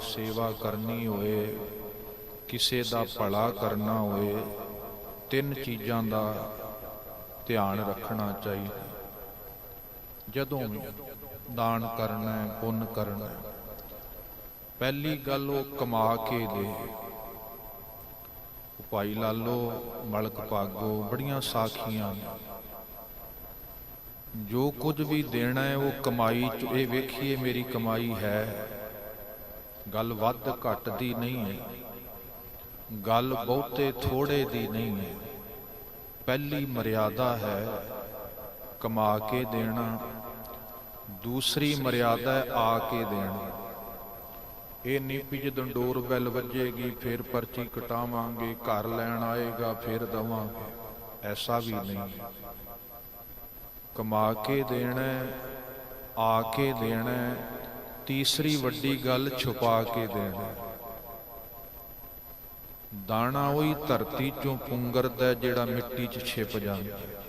ਸੇਵਾ ਕਰਨੀ ਹੋਏ, ਕਿਸੇ ਦਾ ਭਲਾ ਕਰਨਾ ਹੋਏ, ਤਿੰਨ ਚੀਜ਼ਾਂ ਦਾ ਧਿਆਨ ਰੱਖਣਾ ਚਾਹੀਦਾ। ਜਦੋਂ ਦਾਨ ਕਰਨਾ ਹੈ, ਪੁੰਨ ਕਰਨਾ ਹੈ। ਪਹਿਲੀ ਗੱਲ ਉਹ ਕਮਾ ਕੇ ਦੇ। ਉਹ ਭਾਈ ਲਾਲੋ ਮਲਕ ਪਾਗੋ ਬੜੀਆਂ ਸਾਖੀਆਂ। ਜੋ ਕੁਝ ਵੀ ਦੇਣਾ ਹੈ, ਉਹ ਕਮਾਈ ਚ, ਇਹ ਵੇਖੀਏ ਮੇਰੀ ਕਮਾਈ ਹੈ। ਗੱਲ ਵੱਧ ਘੱਟ ਦੀ ਨਹੀਂ ਹੈ। ਗੱਲ ਬਹੁਤੇ ਥੋੜੇ ਦੀ ਨਹੀਂ ਹੈ। ਪਹਿਲੀ ਮਰਿਆਦਾ ਹੈ ਕਮਾ ਕੇ ਦੇਣਾ। ਦੂਸਰੀ ਮਰਿਆਦਾ ਹੈ ਆ ਕੇ ਦੇਣਾ। ਇਹ ਨਹੀਂ ਵੀ ਜਦੋਂ ਡੋਰ ਬੈਲ ਵੱਜੇਗੀ, ਫਿਰ ਪਰਚੀ ਕਟਾਵਾਂਗੇ, ਘਰ ਲੈਣ ਆਏਗਾ, ਫਿਰ ਦਵਾਂਗੇ। ਐਸਾ ਵੀ ਨਹੀਂ ਕਮਾ ਕੇ ਦੇਣਾ, ਆ ਕੇ ਦੇਣਾ ਤੀਸਰੀ ਵੱਡੀ ਗੱਲ ਛੁਪਾ ਕੇ ਦੇਣਾ ਦਾਣਾ ਉਹੀ ਧਰਤੀ ਚੋਂ ਪੁੰਗਰਦਾ ਜਿਹੜਾ ਮਿੱਟੀ 'ਚ ਛਿਪ ਜਾਂਦਾ ਹੈ।